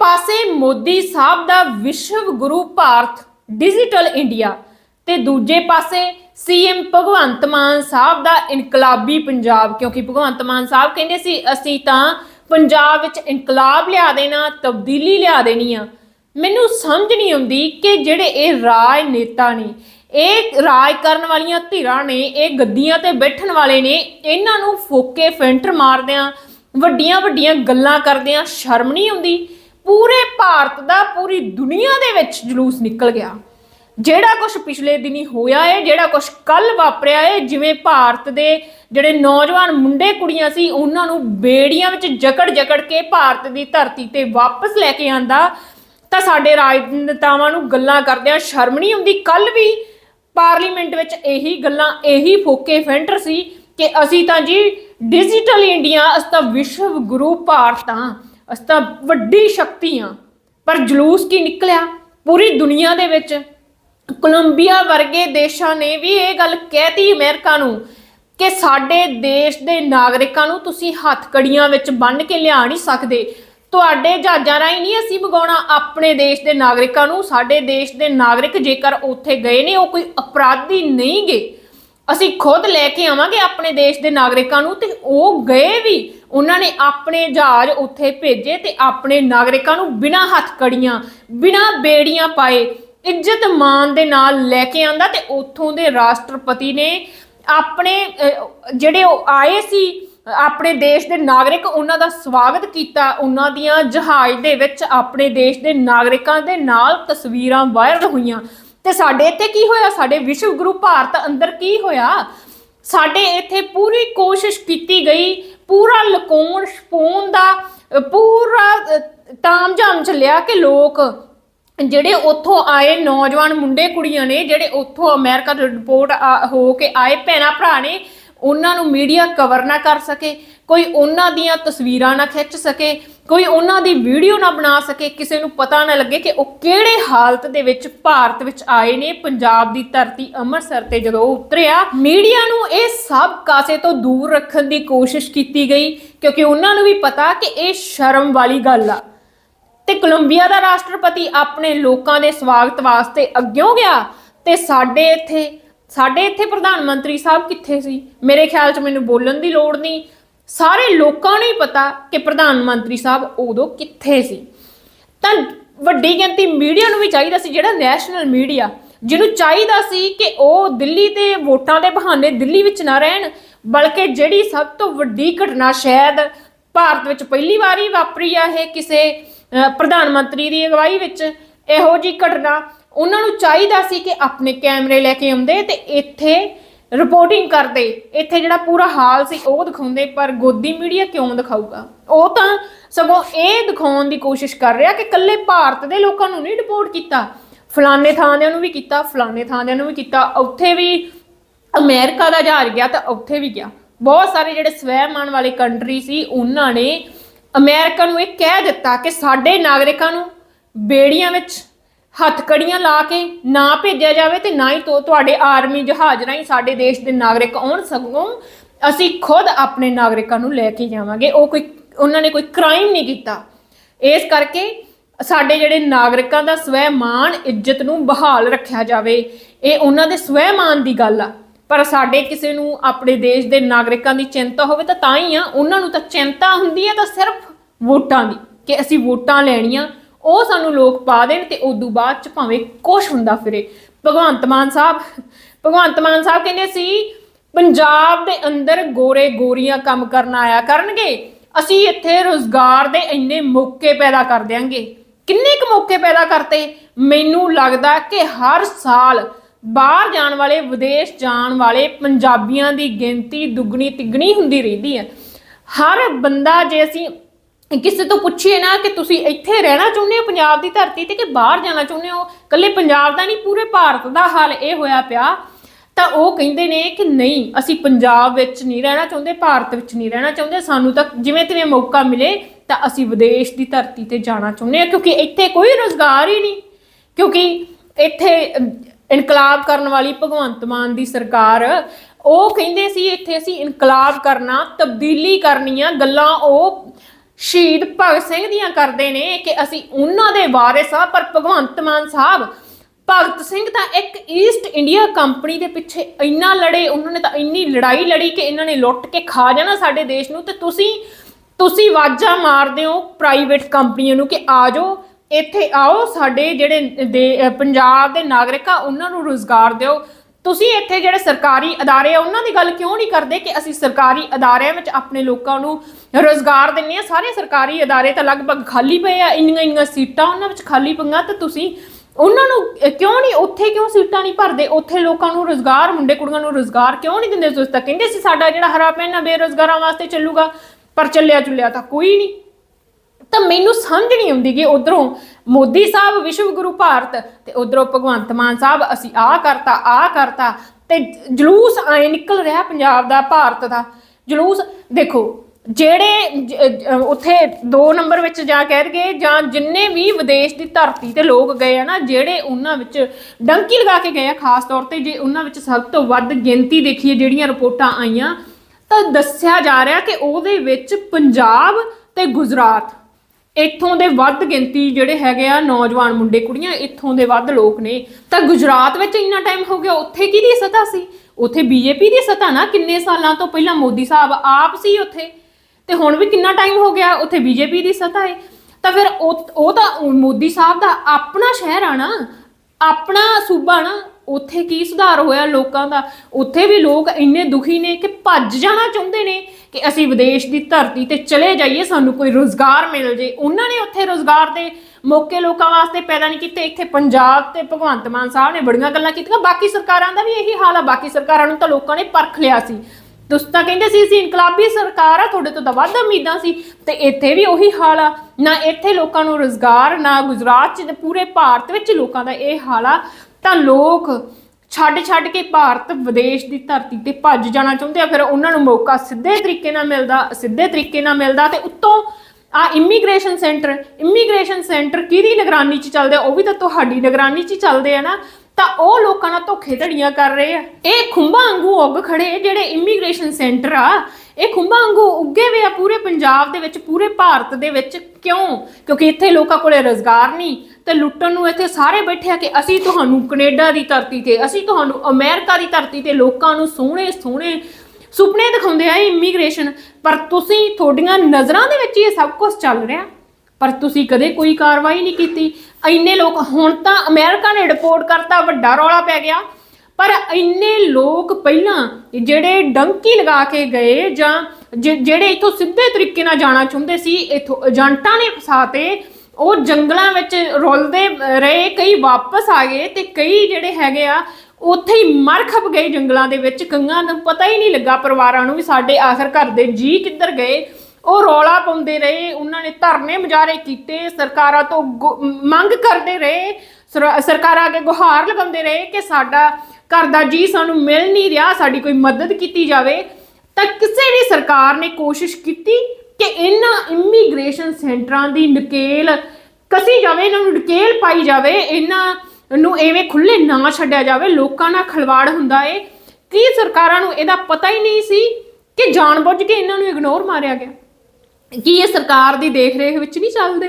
ਪਾਸੇ ਮੋਦੀ ਸਾਹਿਬ ਦਾ ਵਿਸ਼ਵ ਗੁਰੂ Bharat digital India ਤੇ ਦੂਜੇ ਪਾਸੇ ਸੀਐਮ ਭਗਵੰਤ ਮਾਨ ਸਾਹਿਬ ਦਾ ਇਨਕਲਾਬੀ ਪੰਜਾਬ, ਕਿਉਂਕਿ ਭਗਵੰਤ ਮਾਨ ਸਾਹਿਬ ਕਹਿੰਦੇ ਸੀ, ਅਸੀਂ ਤਾਂ ਪੰਜਾਬ ਵਿੱਚ ਇਨਕਲਾਬ ਲਿਆ ਦੇਣਾ, ਤਬਦੀਲੀ ਲਿਆ ਦੇਣੀ ਆ। ਮੈਨੂੰ ਸਮਝ ਨਹੀਂ ਆਉਂਦੀ ਕਿ ਜਿਹੜੇ ਇਹ ਰਾਜ ਨੇਤਾ ਨੇ, ਇਹ ਰਾਜ ਕਰਨ ਵਾਲੀਆਂ ਧਿਰਾਂ ਨੇ, ਇਹ ਗੱਦੀਆਂ ਤੇ ਬੈਠਣ ਵਾਲੇ ਨੇ, ਇਹਨਾਂ ਨੂੰ ਫੋਕੇ ਫੈਂਟਰ ਮਾਰਦਿਆਂ ਵੱਡੀਆਂ ਵੱਡੀਆਂ ਗੱਲਾਂ ਕਰਦਿਆਂ ਸ਼ਰਮ ਨਹੀਂ ਆਉਂਦੀ? ਪੂਰੇ ਭਾਰਤ ਦਾ, ਪੂਰੀ ਦੁਨੀਆ ਦੇ ਵਿੱਚ ਜਲੂਸ ਨਿਕਲ ਗਿਆ। ਜਿਹੜਾ ਕੁਝ ਪਿਛਲੇ ਦਿਨੀ ਹੋਇਆ ਹੈ ਜਿਹੜਾ ਕੁਝ ਕੱਲ ਵਾਪਰਿਆ ਹੈ ਜਿਵੇਂ ਭਾਰਤ ਦੇ ਜਿਹੜੇ ਨੌਜਵਾਨ ਮੁੰਡੇ ਕੁੜੀਆਂ ਸੀ, ਉਹਨਾਂ ਨੂੰ ਬੇੜੀਆਂ ਵਿੱਚ ਜਕੜ ਜਕੜ ਕੇ ਭਾਰਤ ਦੀ ਧਰਤੀ ਤੇ ਵਾਪਸ ਲੈ ਕੇ ਆਂਦਾ, ਤਾਂ ਸਾਡੇ ਰਾਜਨੇਤਾਵਾਂ ਨੂੰ ਗੱਲਾਂ ਕਰਦਿਆਂ ਸ਼ਰਮ ਨਹੀਂ ਆਉਂਦੀ। ਕੱਲ ਵੀ ਪਾਰਲੀਮੈਂਟ ਵਿੱਚ ਇਹੀ ਗੱਲਾਂ, ਇਹੀ ਫੋਕੇ ਫੈਂਟਰ ਸੀ ਕਿ ਅਸੀਂ ਤਾਂ ਜੀ ਡਿਜੀਟਲ ਇੰਡੀਆ, ਅਸੀਂ ਤਾਂ ਵਿਸ਼ਵ ਗੁਰੂ ਭਾਰਤ ਹਾਂ। ਅਸੀਂ ਤਾਂ ਵੱਡੀ ਸ਼ਕਤੀ ਹਾਂ। ਪਰ ਜਲੂਸ ਕੀ ਨਿਕਲਿਆ? ਪੂਰੀ ਦੁਨੀਆ ਦੇ ਵਿੱਚ ਕੋਲੰਬੀਆ ਵਰਗੇ ਦੇਸ਼ਾਂ ਨੇ ਵੀ ਇਹ ਗੱਲ ਕਹਿਤੀ ਅਮਰੀਕਾ ਨੂੰ ਕਿ ਸਾਡੇ ਦੇਸ਼ ਦੇ ਨਾਗਰਿਕਾਂ ਨੂੰ ਤੁਸੀਂ ਹੱਥਕੜੀਆਂ ਵਿੱਚ ਬੰਨ੍ਹ ਕੇ ਲਿਆ ਨਹੀਂ ਸਕਦੇ। ਤੁਹਾਡੇ ਜਹਾਜ਼ਾਂ ਰਾਹੀਂ ਨਹੀਂ ਅਸੀਂ ਮਗਾਉਣਾ। ਆਪਣੇ ਦੇਸ਼ ਦੇ ਨਾਗਰਿਕਾਂ ਨੂੰ ਸਾਡੇ ਦੇਸ਼ ਦੇ ਨਾਗਰਿਕ ਜੇਕਰ ਉੱਥੇ ਗਏ ਨੇ, ਉਹ ਕੋਈ ਅਪਰਾਧੀ ਨਹੀਂ ਗਏ ਅਸੀਂ ਖੁਦ ਲੈ ਕੇ ਆਵਾਂਗੇ ਆਪਣੇ ਦੇਸ਼ ਦੇ ਨਾਗਰਿਕਾਂ ਨੂੰ ਤੇ ਉਹ ਗਏ ਵੀ। ਉਹਨਾਂ ਨੇ ਆਪਣੇ ਜਹਾਜ਼ ਉੱਥੇ ਭੇਜੇ ਤੇ ਆਪਣੇ ਨਾਗਰਿਕਾਂ ਨੂੰ ਬਿਨਾਂ ਹੱਥਕੜੀਆਂ ਬਿਨਾਂ ਬੇੜੀਆਂ ਪਾਏ, ਇੱਜ਼ਤ ਮਾਨ ਦੇ ਨਾਲ ਲੈ ਕੇ ਆਂਦਾ ਤੇ ਉੱਥੋਂ ਦੇ ਰਾਸ਼ਟਰਪਤੀ ਨੇ ਆਪਣੇ ਜਿਹੜੇ ਉਹ ਆਏ ਸੀ, ਆਪਣੇ ਦੇਸ਼ ਦੇ ਨਾਗਰਿਕ, ਉਹਨਾਂ ਦਾ ਸਵਾਗਤ ਕੀਤਾ, ਉਹਨਾਂ ਦੀਆਂ ਜਹਾਜ਼ ਦੇ ਵਿੱਚ ਆਪਣੇ ਦੇਸ਼ ਦੇ ਨਾਗਰਿਕਾਂ ਦੇ ਨਾਲ ਤਸਵੀਰਾਂ ਵਾਇਰਲ ਹੋਈਆਂ। ਤੇ ਸਾਡੇ ਇੱਥੇ ਕੀ ਹੋਇਆ? ਸਾਡੇ ਵਿਸ਼ਵ ਗੁਰੂ ਭਾਰਤ ਅੰਦਰ ਕੀ ਹੋਇਆ? ਸਾਡੇ ਇੱਥੇ ਪੂਰੀ ਕੋਸ਼ਿਸ਼ ਕੀਤੀ ਗਈ ਪੂਰਾ ਲਕੋਣ ਛਪਾਉਣ ਦਾ ਅ, ਪੂਰਾ ਤਾਮਝਾਮ ਚੱਲਿਆ ਕਿ ਲੋਕ ਜਿਹੜੇ ਉੱਥੋਂ ਆਏ ਨੌਜਵਾਨ ਮੁੰਡੇ ਕੁੜੀਆਂ ਨੇ ਜਿਹੜੇ ਉੱਥੋਂ ਅਮਰੀਕਾ ਤੋਂ ਰਿਪੋਰਟ ਹੋ ਕੇ ਆਏ ਭੈਣਾ ਭਰਾ ਨੇ ਉਹਨਾਂ ਨੂੰ ਮੀਡੀਆ ਕਵਰ ਨਾ ਕਰ ਸਕੇ ਕੋਈ ਉਹਨਾਂ ਦੀਆਂ ਤਸਵੀਰਾਂ ਨਾ ਖਿੱਚ ਸਕੇ ਕੋਈ ਉਹਨਾਂ ਦੀ ਵੀਡੀਓ ਨਾ ਬਣਾ ਸਕੇ, ਕਿਸੇ ਨੂੰ ਪਤਾ ਨਾ ਲੱਗੇ ਕਿ ਉਹ ਕਿਹੜੇ ਹਾਲਤ ਦੇ ਵਿੱਚ ਭਾਰਤ ਵਿੱਚ ਆਏ ਨੇ। ਪੰਜਾਬ ਦੀ ਧਰਤੀ ਅੰਮ੍ਰਿਤਸਰ ਤੇ ਜਦੋਂ ਉਹ ਉਤਰਿਆ, ਮੀਡੀਆ ਨੂੰ ਇਹ ਸਭ ਕਾਸੇ ਤੋਂ ਦੂਰ ਰੱਖਣ ਦੀ ਕੋਸ਼ਿਸ਼ ਕੀਤੀ ਗਈ, ਕਿਉਂਕਿ ਉਹਨਾਂ ਨੂੰ ਵੀ ਪਤਾ ਕਿ ਇਹ ਸ਼ਰਮ ਵਾਲੀ ਗੱਲ ਆ। ਤੇ ਕੋਲੰਬੀਆ ਦਾ ਰਾਸ਼ਟਰਪਤੀ ਆਪਣੇ ਲੋਕਾਂ ਦੇ ਸਵਾਗਤ ਵਾਸਤੇ ਅੱਗਿਓਂ ਗਿਆ ਤੇ ਸਾਡੇ ਇੱਥੇ ਸਾਡੇ ਇੱਥੇ ਪ੍ਰਧਾਨ ਮੰਤਰੀ ਸਾਹਿਬ ਕਿੱਥੇ ਸੀ? ਮੇਰੇ ਖਿਆਲ 'ਚ ਮੈਨੂੰ ਬੋਲਣ ਦੀ ਲੋੜ ਨਹੀਂ। ਸਾਰੇ ਲੋਕਾਂ ਨੂੰ ਹੀ ਪਤਾ ਕਿ ਪ੍ਰਧਾਨ ਮੰਤਰੀ ਸਾਹਿਬ ਉਦੋਂ ਕਿੱਥੇ ਸੀ। ਤਾਂ ਵੱਡੀ ਗਿਣਤੀ ਮੀਡੀਆ ਨੂੰ ਵੀ ਚਾਹੀਦਾ ਸੀ, ਜਿਹੜਾ ਨੈਸ਼ਨਲ ਮੀਡੀਆ, ਜਿਹਨੂੰ ਚਾਹੀਦਾ ਸੀ ਕਿ ਉਹ ਦਿੱਲੀ ਤੇ ਵੋਟਾਂ ਦੇ ਬਹਾਨੇ ਦਿੱਲੀ ਵਿੱਚ ਨਾ ਰਹਿਣ, ਬਲਕਿ ਜਿਹੜੀ ਸਭ ਤੋਂ ਵੱਡੀ ਘਟਨਾ ਸ਼ਾਇਦ ਭਾਰਤ ਵਿੱਚ ਪਹਿਲੀ ਵਾਰੀ ਵਾਪਰੀ ਆ ਇਹ ਕਿਸੇ ਪ੍ਰਧਾਨ ਮੰਤਰੀ ਦੀ ਅਗਵਾਈ ਵਿੱਚ, ਇਹੋ ਜੀ ਘਟਨਾ, ਉਹਨਾਂ ਨੂੰ ਚਾਹੀਦਾ ਸੀ ਕਿ ਆਪਣੇ ਕੈਮਰੇ ਲੈ ਕੇ ਆਉਂਦੇ ਤੇ ਇੱਥੇ ਰਿਪੋਰਟਿੰਗ ਕਰਦੇ। ਇੱਥੇ ਜਿਹੜਾ ਪੂਰਾ ਹਾਲ ਸੀ, ਉਹ ਦਿਖਾਉਂਦੇ, ਪਰ ਗੋਦੀ ਮੀਡੀਆ ਕਿਉਂ ਦਿਖਾਊਗਾ? ਉਹ ਤਾਂ ਸਗੋਂ ਇਹ ਦਿਖਾਉਣ ਦੀ ਕੋਸ਼ਿਸ਼ ਕਰ ਰਿਹਾ ਕਿ ਕੱਲੇ ਭਾਰਤ ਦੇ ਲੋਕਾਂ ਨੂੰ ਨਹੀਂ ਰਿਪੋਰਟ ਕੀਤਾ। ਫਲਾਣੇ ਥਾਂ ਦਿਆਂ ਨੂੰ ਵੀ ਕੀਤਾ, ਫਲਾਣੇ ਥਾਂ ਦਿਆਂ ਨੂੰ ਵੀ ਕੀਤਾ। ਉੱਥੇ ਵੀ ਅਮਰੀਕਾ ਦਾ ਜਹਾਜ਼ ਗਿਆ ਤਾਂ ਉੱਥੇ ਵੀ ਗਿਆ। ਬਹੁਤ ਸਾਰੇ ਜਿਹੜੇ ਸਵੈਮਾਨ ਵਾਲੇ ਕੰਟਰੀ ਸੀ, ਉਹਨਾਂ ਨੇ ਅਮਰੀਕਾ ਨੂੰ ਇਹ ਕਹਿ ਦਿੱਤਾ ਕਿ ਸਾਡੇ ਨਾਗਰਿਕਾਂ ਨੂੰ ਬੇੜੀਆਂ ਵਿੱਚ ਹੱਥਕੜੀਆਂ ਲਾ ਕੇ ਨਾ ਭੇਜਿਆ ਜਾਵੇ ਤੇ ਨਾ ਹੀ ਤੁ- ਤੁਹਾਡੇ ਆਰਮੀ ਜਹਾਜ਼ ਰਾਹੀਂ ਸਾਡੇ ਦੇਸ਼ ਦੇ ਨਾਗਰਿਕ ਆਉਣ ਸਗੋਂ ਅਸੀਂ ਖੁਦ ਆਪਣੇ ਨਾਗਰਿਕਾਂ ਨੂੰ ਲੈ ਕੇ ਜਾਵਾਂਗੇ। ਉਹ ਕੋਈ ਉਹਨਾਂ ਨੇ ਕੋਈ ਕ੍ਰਾਈਮ ਨਹੀਂ ਕੀਤਾ। ਇਸ ਕਰਕੇ ਸਾਡੇ ਜਿਹੜੇ ਨਾਗਰਿਕਾਂ ਦਾ ਸਵੈਮਾਨ ਇੱਜ਼ਤ ਨੂੰ ਬਹਾਲ ਰੱਖਿਆ ਜਾਵੇ, ਇਹ ਉਹਨਾਂ ਦੇ ਸਵੈਮਾਨ ਦੀ ਗੱਲ ਆ। ਪਰ ਸਾਡੇ ਕਿਸੇ ਨੂੰ ਆਪਣੇ ਦੇਸ਼ ਦੇ ਨਾਗਰਿਕਾਂ ਦੀ ਚਿੰਤਾ ਹੋਵੇ ਤਾਂ ਤਾਂ ਹੀ ਆ। ਉਹਨਾਂ ਨੂੰ ਤਾਂ ਚਿੰਤਾ ਹੁੰਦੀ ਹੈ ਤਾਂ ਸਿਰਫ ਵੋਟਾਂ ਦੀ ਕਿ ਅਸੀਂ ਵੋਟਾਂ ਲੈਣੀਆਂ ਉਹ ਸਾਨੂੰ ਲੋਕ ਪਾ ਦੇਣ ਤੇ ਉਦੋਂ ਬਾਅਦ ਚ ਭਾਵੇਂ ਕੁਛ ਹੁੰਦਾ ਫਿਰੇ। ਭਗਵੰਤ ਮਾਨ ਸਾਹਿਬ, ਭਗਵੰਤ ਮਾਨ ਸਾਹਿਬ ਕਹਿੰਦੇ ਸੀ, ਪੰਜਾਬ ਦੇ ਅੰਦਰ ਗੋਰੇ ਗੋਰੀਆਂ ਕੰਮ ਕਰਨ ਆਇਆ ਕਰਨਗੇ, ਅਸੀਂ ਇੱਥੇ ਰੋਜ਼ਗਾਰ ਦੇ ਇੰਨੇ ਮੌਕੇ ਪੈਦਾ ਕਰ ਦਿਆਂਗੇ। ਕਿੰਨੇ ਕੁ ਮੌਕੇ ਪੈਦਾ ਕਰਤੇ? ਮੈਨੂੰ ਲੱਗਦਾ ਕਿ ਹਰ ਸਾਲ ਬਾਹਰ ਜਾਣ ਵਾਲੇ, ਵਿਦੇਸ਼ ਜਾਣ ਵਾਲੇ ਪੰਜਾਬੀਆਂ ਦੀ ਗਿਣਤੀ ਦੁੱਗਣੀ ਤਿੱਗਣੀ ਹੁੰਦੀ ਰਹਿੰਦੀ ਹੈ। ਹਰ ਬੰਦਾ ਜੇ ਅਸੀਂ ਕਿਸੇ ਤੋਂ ਪੁੱਛੀਏ ਨਾ ਕਿ ਤੁਸੀਂ ਇੱਥੇ ਰਹਿਣਾ ਚਾਹੁੰਦੇ ਹੋ, ਪੰਜਾਬ ਦੀ ਧਰਤੀ ਤੇ ਕਿ ਬਾਹਰ ਜਾਣਾ ਚਾਹੁੰਦੇ ਹੋ? ਕੱਲੇ ਪੰਜਾਬ ਦਾ ਨਹੀਂ, ਪੂਰੇ ਭਾਰਤ ਦਾ ਹਾਲ ਇਹ ਹੋਇਆ ਪਿਆ। ਤਾਂ ਉਹ ਕਹਿੰਦੇ ਨੇ ਕਿ ਨਹੀਂ, ਅਸੀਂ ਪੰਜਾਬ ਵਿੱਚ ਨਹੀਂ ਰਹਿਣਾ ਚਾਹੁੰਦੇ, ਭਾਰਤ ਵਿੱਚ ਨਹੀਂ ਰਹਿਣਾ ਚਾਹੁੰਦੇ। ਸਾਨੂੰ ਤਾਂ ਜਿਵੇਂ ਤਿਵੇਂ ਮੌਕਾ ਮਿਲੇ, ਤਾਂ ਅਸੀਂ ਵਿਦੇਸ਼ ਦੀ ਧਰਤੀ ਤੇ ਜਾਣਾ ਚਾਹੁੰਦੇ ਹਾਂ। ਕਿਉਂਕਿ ਇੱਥੇ ਕੋਈ ਰੋਜ਼ਗਾਰ ਹੀ ਨਹੀਂ। ਕਿਉਂਕਿ ਇੱਥੇ ਇਨਕਲਾਬ ਕਰਨ ਵਾਲੀ ਭਗਵੰਤ ਮਾਨ ਦੀ ਸਰਕਾਰ, ਉਹ ਕਹਿੰਦੇ ਸੀ, ਇੱਥੇ ਅਸੀਂ ਇਨਕਲਾਬ ਕਰਨਾ, ਤਬਦੀਲੀ ਕਰਨੀ ਆ ਗੱਲਾਂ ਉਹ ਸ਼ਹੀਦ ਭਗਤ ਸਿੰਘ ਦੀਆਂ ਕਰਦੇ ਨੇ ਕਿ ਅਸੀਂ ਉਹਨਾਂ ਦੇ ਵਾਰਿਸ ਆ, ਪਰ ਭਗਵੰਤ ਮਾਨ ਸਾਹਿਬ, ਭਗਤ ਸਿੰਘ ਤਾਂ ਇੱਕ ਈਸਟ ਇੰਡੀਆ ਕੰਪਨੀ ਦੇ ਪਿੱਛੇ ਇੰਨਾ ਲੜੇ, ਉਹਨਾਂ ਨੇ ਤਾਂ ਇੰਨੀ ਲੜਾਈ ਲੜੀ ਕਿ ਇਹਨਾਂ ਨੇ ਲੁੱਟ ਕੇ ਖਾ ਜਾਣਾ ਸਾਡੇ ਦੇਸ਼ ਨੂੰ ਤੇ ਤੁਸੀਂ ਤੁਸੀਂ ਵਾਜਾ ਮਾਰਦੇ ਹੋ ਪ੍ਰਾਈਵੇਟ ਕੰਪਨੀਆਂ ਨੂੰ ਕਿ ਆ ਜਾਓ, ਇੱਥੇ ਆਓ, ਸਾਡੇ ਜਿਹੜੇ ਦੇ ਪੰਜਾਬ ਦੇ ਨਾਗਰਿਕ ਆ, ਉਹਨਾਂ ਨੂੰ ਰੋਜ਼ਗਾਰ ਦਿਓ। ਤੁਸੀਂ ਇੱਥੇ ਜਿਹੜੇ ਸਰਕਾਰੀ ਅਦਾਰੇ ਆ, ਉਹਨਾਂ ਦੀ ਗੱਲ ਕਿਉਂ ਨਹੀਂ ਕਰਦੇ ਕਿ ਅਸੀਂ ਸਰਕਾਰੀ ਅਦਾਰਿਆਂ ਵਿੱਚ ਆਪਣੇ ਲੋਕਾਂ ਨੂੰ ਰੋਜ਼ਗਾਰ ਦਿੰਨੇ ਆ ਸਾਰੇ ਸਰਕਾਰੀ ਅਦਾਰੇ ਤਾਂ ਲਗਭਗ ਖਾਲੀ ਪਏ ਆ, ਇੰਨੀਆਂ ਇੰਨੀਆਂ ਸੀਟਾਂ ਉਹਨਾਂ ਵਿੱਚ ਖਾਲੀ ਪਈਆਂ, ਤੇ ਤੁਸੀਂ ਉਹਨਾਂ ਨੂੰ ਕਿਉਂ ਨਹੀਂ, ਉੱਥੇ ਕਿਉਂ ਸੀਟਾਂ ਨਹੀਂ ਭਰਦੇ? ਉੱਥੇ ਲੋਕਾਂ ਨੂੰ ਰੋਜ਼ਗਾਰ, ਮੁੰਡੇ ਕੁੜੀਆਂ ਨੂੰ ਰੋਜ਼ਗਾਰ ਕਿਉਂ ਨਹੀਂ ਦਿੰਦੇ? ਤੁਸੀਂ ਤਾਂ ਕਹਿੰਦੇ ਸੀ ਸਾਡਾ ਜਿਹੜਾ ਹਰਾ ਪੈਨ ਬੇਰੋਜ਼ਗਾਰਾਂ ਵਾਸਤੇ ਚੱਲੂਗਾ, ਪਰ ਚੱਲਿਆ ਚੁੱਲਿਆ ਤਾਂ ਕੋਈ ਨਹੀਂ। ਤਾਂ ਮੈਨੂੰ ਸਮਝ ਨਹੀਂ ਆਉਂਦੀ ਕਿ ਉਧਰੋਂ ਮੋਦੀ ਸਾਹਿਬ, ਵਿਸ਼ਵ ਗੁਰੂ ਭਾਰਤ ਤੇ ਉਧਰੋਂ ਭਗਵੰਤ ਮਾਨ ਸਾਹਿਬ, ਅਸੀਂ ਆਹ ਕਰਤਾ ਆਹ ਕਰਤਾ ਤੇ ਜਲੂਸ ਆਏ ਨਿਕਲ ਰਿਹਾ ਪੰਜਾਬ ਦਾ, ਭਾਰਤ ਦਾ। ਜਲੂਸ, ਦੇਖੋ, ਜਿਹੜੇ ਉੱਥੇ 2 ਨੰਬਰ ਵਿੱਚ ਜਾ ਕਹਿ ਗਏ ਜਾਂ ਜਿੰਨੇ ਵੀ ਵਿਦੇਸ਼ ਦੀ ਧਰਤੀ ਤੇ ਲੋਕ ਗਏ ਆ ਨਾ, ਜਿਹੜੇ ਉਹਨਾਂ ਵਿੱਚ ਡੰਕੀ ਲਗਾ ਕੇ ਗਏ ਆ, ਖਾਸ ਤੌਰ ਤੇ ਜੇ ਉਹਨਾਂ ਵਿੱਚ ਸਭ ਤੋਂ ਵੱਧ ਗਿਣਤੀ ਦੇਖੀਏ ਜਿਹੜੀਆਂ ਰਿਪੋਰਟਾਂ ਆਈਆਂ, ਤਾਂ ਦੱਸਿਆ ਜਾ ਰਿਹਾ ਕਿ ਉਹਦੇ ਵਿੱਚ ਪੰਜਾਬ ਤੇ ਗੁਜਰਾਤ। ਇੱਥੋਂ ਦੇ ਵੱਧ ਗਿਣਤੀ ਜਿਹੜੇ ਹੈਗੇ ਆ ਨੌਜਵਾਨ ਮੁੰਡੇ ਕੁੜੀਆਂ, ਇੱਥੋਂ ਦੇ ਵੱਧ ਲੋਕ ਨੇ। ਤਾਂ ਗੁਜਰਾਤ ਵਿੱਚ ਇੰਨਾ ਟਾਈਮ ਹੋ ਗਿਆ, ਉੱਥੇ ਕਿਹਦੀ ਸੱਤਾ ਸੀ? ਉੱਥੇ ਬੀਜੇਪੀ ਦੀ ਸੱਤਾ ਨਾ, ਕਿੰਨੇ ਸਾਲਾਂ ਤੋਂ ਪਹਿਲਾਂ ਮੋਦੀ ਸਾਹਿਬ ਆਪ ਸੀ ਉੱਥੇ। ਤੇ ਹੁਣ ਵੀ ਕਿੰਨਾ ਟਾਈਮ ਹੋ ਗਿਆ, ਉੱਥੇ ਬੀਜੇਪੀ ਦੀ ਸੱਤਾ ਹੈ ਤਾਂ ਫਿਰ ਉਹ ਉਹ ਤਾਂ ਮੋਦੀ ਸਾਹਿਬ ਦਾ ਆਪਣਾ ਸ਼ਹਿਰ ਆ ਨਾ, ਆਪਣਾ ਸੂਬਾ ਨਾ, ਉੱਥੇ ਕੀ ਸੁਧਾਰ ਹੋਇਆ ਲੋਕਾਂ ਦਾ? ਉੱਥੇ ਵੀ ਲੋਕ ਇੰਨੇ ਦੁਖੀ ਨੇ ਕਿ ਭੱਜ ਜਾਣਾ ਚਾਹੁੰਦੇ ਨੇ। ਕਿ ਅਸੀਂ ਵਿਦੇਸ਼ ਦੀ ਧਰਤੀ ਤੇ ਚਲੇ ਜਾਈਏ, ਸਾਨੂੰ ਕੋਈ ਰੋਜ਼ਗਾਰ ਮਿਲ ਜੇ। ਉਹਨਾਂ ਨੇ ਉੱਥੇ ਰੋਜ਼ਗਾਰ ਦੇ ਮੌਕੇ ਲੋਕਾਂ ਵਾਸਤੇ ਪੈਦਾ ਨਹੀਂ ਕੀਤੇ। ਇੱਥੇ ਪੰਜਾਬ ਤੇ ਭਗਵੰਤ ਮਾਨ ਸਾਹਿਬ ਨੇ ਬੜੀਆਂ ਗੱਲਾਂ ਕੀਤੀਆਂ। ਬਾਕੀ ਸਰਕਾਰਾਂ ਦਾ ਵੀ ਇਹੀ ਹਾਲ ਆ। ਬਾਕੀ ਸਰਕਾਰਾਂ ਨੂੰ ਤਾਂ ਲੋਕਾਂ ਨੇ ਪਰਖ ਲਿਆ ਸੀ। ਤੁਸੀਂ ਤਾਂ ਕਹਿੰਦੇ ਸੀ, ਅਸੀਂ ਇਨਕਲਾਬੀ ਸਰਕਾਰ ਆ, ਤੁਹਾਡੇ ਤੋਂ ਤਾਂ ਵੱਧ ਉਮੀਦਾਂ ਸੀ। ਤੇ ਇੱਥੇ ਵੀ ਉਹੀ ਹਾਲ ਆ। ਨਾ ਇੱਥੇ ਲੋਕਾਂ ਨੂੰ ਰੋਜ਼ਗਾਰ, ਨਾ ਗੁਜਰਾਤ ਚ ਤੇ ਪੂਰੇ ਭਾਰਤ ਵਿੱਚ ਲੋਕਾਂ ਦਾ ਇਹ ਹਾਲ ਆ। ਤਾਂ ਲੋਕ ਛੱਡ ਛੱਡ ਕੇ ਭਾਰਤ, ਵਿਦੇਸ਼ ਦੀ ਧਰਤੀ ਤੇ ਭੱਜ ਜਾਣਾ ਚਾਹੁੰਦੇ ਆ, ਫਿਰ ਉਹਨਾਂ ਨੂੰ ਮੌਕਾ ਸਿੱਧੇ ਤਰੀਕੇ ਨਾਲ ਮਿਲਦਾ, ਸਿੱਧੇ ਤਰੀਕੇ ਨਾਲ ਮਿਲਦਾ ਤੇ ਉੱਤੋਂ ਆ ਇਮੀਗ੍ਰੇਸ਼ਨ ਸੈਂਟਰ ਇਮੀਗ੍ਰੇਸ਼ਨ ਸੈਂਟਰ ਕਿਹਦੀ ਨਿਗਰਾਨੀ 'ਚ ਚੱਲਦੇ ਆ? ਉਹ ਵੀ ਤਾਂ ਤੁਹਾਡੀ ਨਿਗਰਾਨੀ 'ਚ ਚੱਲਦੇ ਆ ਨਾ। ਤਾਂ ਉਹ ਲੋਕਾਂ ਨਾਲ ਧੋਖੇ ਧੜੀਆਂ ਕਰ ਰਹੇ ਆ। ਇਹ ਖੁੰਭਾਂ ਵਾਂਗੂ ਉੱਗ ਖੜੇ ਜਿਹੜੇ ਇਮੀਗ੍ਰੇਸ਼ਨ ਸੈਂਟਰ ਆ। ਇਹ ਖੁੰਭਾਂ ਵਾਂਗੂ ਉੱਗੇ ਵੇ ਆ ਪੂਰੇ ਪੰਜਾਬ ਦੇ ਵਿੱਚ, ਪੂਰੇ ਭਾਰਤ ਦੇ ਵਿੱਚ। ਕਿਉਂ? ਕਿਉਂਕਿ ਇੱਥੇ ਲੋਕਾਂ ਕੋਲੇ ਰੋਜ਼ਗਾਰ ਨਹੀਂ ਤੇ ਲੁੱਟਣ ਨੂੰ ਇੱਥੇ ਸਾਰੇ ਬੈਠੇ ਆ ਕਿ ਅਸੀਂ ਤੁਹਾਨੂੰ ਕੈਨੇਡਾ ਦੀ ਧਰਤੀ ਤੇ, ਅਸੀਂ ਤੁਹਾਨੂੰ ਅਮਰੀਕਾ ਦੀ ਧਰਤੀ ਤੇ ਲੋਕਾਂ ਨੂੰ ਸੋਹਣੇ ਸੋਹਣੇ ਸੁਪਨੇ ਦਿਖਾਉਂਦੇ ਆ ਇਮੀਗ੍ਰੇਸ਼ਨ ਪਰ ਤੁਸੀਂ ਤੁਹਾਡੀਆਂ ਨਜ਼ਰਾਂ ਦੇ ਵਿੱਚ ਇਹ ਸਭ ਕੁਝ ਚੱਲ ਰਿਹਾ। ਪਰ ਤੁਸੀਂ ਕਦੇ ਕੋਈ ਕਾਰਵਾਈ ਨਹੀਂ ਕੀਤੀ। ਇੰਨੇ ਲੋਕ, ਹੁਣ ਤਾਂ ਅਮਰੀਕਾ ਨੇ ਰਿਪੋਰਟ ਕਰਤਾ, ਵੱਡਾ ਰੌਲਾ ਪੈ ਗਿਆ। ਪਰ ਇੰਨੇ ਲੋਕ ਪਹਿਲਾਂ ਜਿਹੜੇ ਡੰਕੀ ਲਗਾ ਕੇ ਗਏ ਜਾਂ ਜਿਹੜੇ ਇੱਥੋਂ ਸਿੱਧੇ ਤਰੀਕੇ ਨਾਲ ਜਾਣਾ ਚਾਹੁੰਦੇ ਸੀ, ਇੱਥੋਂ ਏਜੰਟਾਂ ਨੇ ਫਸਾਤੇ ਉਹ ਜੰਗਲਾਂ ਵਿੱਚ ਰੁਲਦੇ ਰਹੇ, ਕਈ ਵਾਪਸ ਆ ਗਏ ਤੇ ਕਈ ਜਿਹੜੇ ਹੈਗੇ ਆ, ਉੱਥੇ ਹੀ ਮਰ ਖਪ ਗਏ ਜੰਗਲਾਂ ਦੇ ਵਿੱਚ। ਕਈਆਂ ਨੂੰ ਪਤਾ ਹੀ ਨਹੀਂ ਲੱਗਾ, ਪਰਿਵਾਰਾਂ ਨੂੰ ਵੀ ਸਾਡੇ ਆਖਰ ਘਰ ਦੇ ਜੀ ਕਿੱਧਰ ਗਏ। ਉਹ ਰੌਲਾ ਪਾਉਂਦੇ ਰਹੇ, ਉਹਨਾਂ ਨੇ ਧਰਨੇ ਮੁਜ਼ਾਹਰੇ ਕੀਤੇ, ਸਰਕਾਰਾਂ ਤੋਂ ਗੁ- ਮੰਗ ਕਰਦੇ ਰਹੇ, ਸਰ- ਸਰਕਾਰਾਂ ਅੱਗੇ ਗੁਹਾਰ ਲਗਾਉਂਦੇ ਰਹੇ ਕਿ ਸਾਡਾ ਘਰ ਦਾ ਜੀ ਸਾਨੂੰ ਮਿਲ ਨਹੀਂ ਰਿਹਾ, ਸਾਡੀ ਕੋਈ ਮਦਦ ਕੀਤੀ ਜਾਵੇ। ਤਾਂ ਕਿਸੇ ਵੀ ਸਰਕਾਰ ਨੇ ਕੋਸ਼ਿਸ਼ ਕੀਤੀ ਕਿ ਇਹਨਾਂ ਇਮੀਗ੍ਰੇਸ਼ਨ ਸੈਂਟਰਾਂ ਦੀ ਨਕੇਲ ਕਸੀ ਜਾਵੇ, ਇਹਨਾਂ ਨੂੰ ਨਕੇਲ ਪਾਈ ਜਾਵੇ, ਇਹਨਾਂ ਨੂੰ ਐਵੇਂ ਖੁੱਲੇ ਨਾ ਛੱਡਿਆ ਜਾਵੇ, ਲੋਕਾਂ ਨਾਲ ਖਲਵਾੜ ਹੁੰਦਾ ਏ। ਕੀ ਸਰਕਾਰਾਂ ਨੂੰ ਇਹਦਾ ਪਤਾ ਹੀ ਨਹੀਂ ਸੀ ਕਿ ਜਾਣਬੁੱਝ ਕੇ ਇਹਨਾਂ ਨੂੰ ਇਗਨੋਰ ਮਾਰਿਆ ਗਿਆ? ਕੀ ਇਹ ਸਰਕਾਰ ਦੀ ਦੇਖ-ਰੇਖ ਵਿੱਚ ਨਹੀਂ ਚੱਲਦੇ?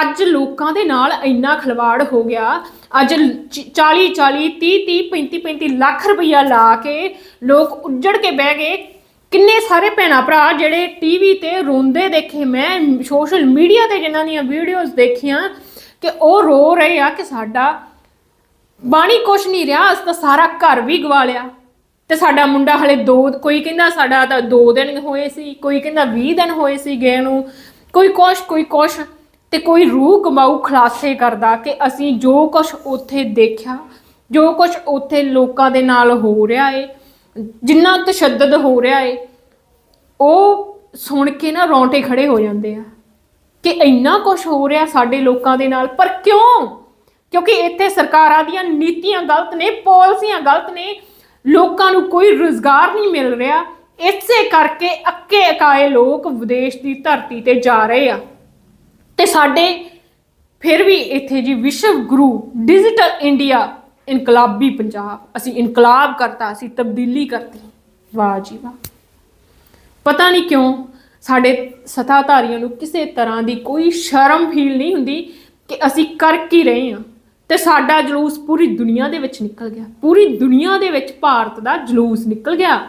ਅੱਜ ਲੋਕਾਂ ਦੇ ਨਾਲ ਇੰਨਾ ਖਲਵਾੜ ਹੋ ਗਿਆ। ਅੱਜ 40 40 30 30 35 35 ਲੱਖ ਰੁਪਈਆ ਲਾ ਕੇ ਲੋਕ ਉੱਜੜ ਕੇ ਬਹਿ ਗਏ। ਕਿੰਨੇ ਸਾਰੇ ਭੈਣਾ ਭਰਾ ਜਿਹੜੇ ਟੀਵੀ ਤੇ ਰੋਂਦੇ ਦੇਖੇ, ਮੈਂ ਸੋਸ਼ਲ ਮੀਡੀਆ ਤੇ ਜਿਨ੍ਹਾਂ ਦੀਆਂ ਵੀਡੀਓਜ਼ ਦੇਖੀਆਂ, ਕਿ ਉਹ ਰੋ ਰਹੇ ਆ ਕਿ ਸਾਡਾ ਬਾਣੀ ਕੁਛ ਨਹੀਂ ਰਿਹਾ, ਅਸੀਂ ਤਾਂ ਸਾਰਾ ਘਰ ਵੀ ਗਵਾ ਲਿਆ। ਤੇ ਸਾਡਾ ਮੁੰਡਾ ਹਲੇ ਦੋ, ਕੋਈ ਕਹਿੰਦਾ ਸਾਡਾ ਤਾਂ 2 ਦਿਨ ਹੋਏ ਸੀ, ਕੋਈ ਕਹਿੰਦਾ 20 ਦਿਨ ਹੋਏ ਸੀ ਗਏ ਨੂੰ। ਕੋਈ ਕੁਛ ਕੋਈ ਕੁਛ। ਤੇ ਕੋਈ ਰੂਹ ਕਮਾਊ ਖਲਾਸੇ ਕਰਦਾ ਕਿ ਅਸੀਂ ਜੋ ਕੁਛ ਉੱਥੇ ਦੇਖਿਆ, ਜੋ ਕੁਛ ਉੱਥੇ ਲੋਕਾਂ ਦੇ ਨਾਲ ਹੋ ਰਿਹਾ ਏ ਜਿੰਨਾ ਤਸ਼ੱਦਦ ਹੋ ਰਿਹਾ ਏ, ਉਹ ਸੁਣ ਕੇ ਨਾ ਰੌਂਟੇ ਖੜੇ ਹੋ ਜਾਂਦੇ ਆ ਕਿ ਇੰਨਾ ਕੁਝ ਹੋ ਰਿਹਾ ਸਾਡੇ ਲੋਕਾਂ ਦੇ ਨਾਲ। ਪਰ ਕਿਉਂ? ਕਿਉਂਕਿ ਇੱਥੇ ਸਰਕਾਰਾਂ ਦੀਆਂ ਨੀਤੀਆਂ ਗਲਤ ਨੇ, ਪਾਲਿਸੀਆਂ ਗਲਤ ਨੇ, ਲੋਕਾਂ ਨੂੰ ਕੋਈ ਰੋਜ਼ਗਾਰ ਨਹੀਂ ਮਿਲ ਰਿਹਾ। ਇਸੇ ਕਰਕੇ ਅੱਕੇ ਅਕਾਏ ਲੋਕ ਵਿਦੇਸ਼ ਦੀ ਧਰਤੀ ਤੇ ਜਾ ਰਹੇ ਆ। ਤੇ ਸਾਡੇ ਫਿਰ ਵੀ ਇੱਥੇ ਜੀ ਵਿਸ਼ਵ ਗੁਰੂ ਡਿਜੀਟਲ ਇੰਡੀਆ ਇਨਕਲਾਬੀ ਪੰਜਾਬ, ਅਸੀਂ ਇਨਕਲਾਬ ਕਰਤਾ, ਅਸੀਂ ਤਬਦੀਲੀ ਕਰਤੀ। ਵਾਹ ਜੀ ਵਾਹ। ਪਤਾ ਨਹੀਂ ਕਿਉਂ ਸਾਡੇ ਸਤਾਧਾਰੀਆਂ ਨੂੰ ਕਿਸੇ ਤਰ੍ਹਾਂ ਦੀ ਕੋਈ ਸ਼ਰਮ ਫੀਲ ਨਹੀਂ ਹੁੰਦੀ ਕਿ ਅਸੀਂ ਕਰ ਕੀ ਰਹੇ ਹਾਂ ਤੇ ਸਾਡਾ ਜਲੂਸ ਪੂਰੀ ਦੁਨੀਆ ਦੇ ਵਿੱਚ ਨਿਕਲ ਗਿਆ। ਪੂਰੀ ਦੁਨੀਆ ਦੇ ਵਿੱਚ ਭਾਰਤ ਦਾ ਜਲੂਸ ਨਿਕਲ ਗਿਆ।